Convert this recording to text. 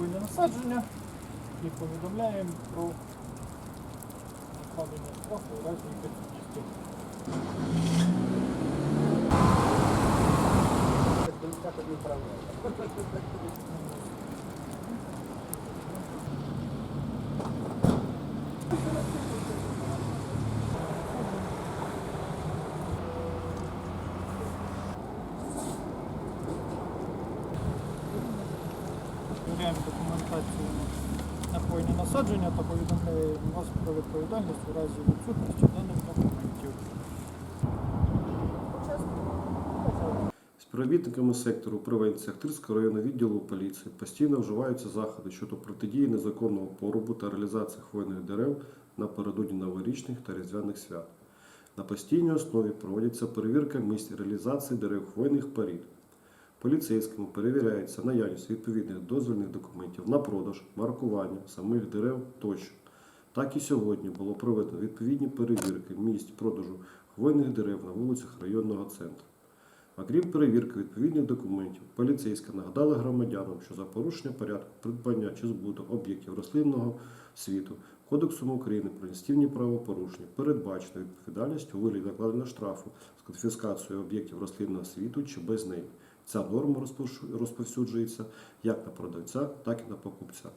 хвойне насадження і повідомляємо про накладення штрафу у разі відсутності. Перевіряємо документацію на хвойне насадження та повідомляємо вас про відповідальність у разі відсутності даних документів. Співробітниками сектору превенції Ахтирського районного відділу поліції постійно вживаються заходи щодо протидії незаконного порубу та реалізації хвойних дерев напередодні новорічних та різдвяних свят. На постійній основі проводяться перевірка місць реалізації дерев хвойних порід. Поліцейськими перевіряється наявність відповідних дозвільних документів на продаж, маркування самих дерев тощо. Так і сьогодні було проведено відповідні перевірки місць продажу хвойних дерев на вулицях районного центру. Окрім перевірки відповідних документів, поліцейська нагадала громадянам, що за порушення порядку придбання чи збуту об'єктів рослинного світу Кодексом України про інвестиційні правопорушення передбачена відповідальність у вигляді накладення штрафу з конфіскацією об'єктів рослинного світу чи без неї. Ця норма розповсюджується як на продавця, так і на покупця.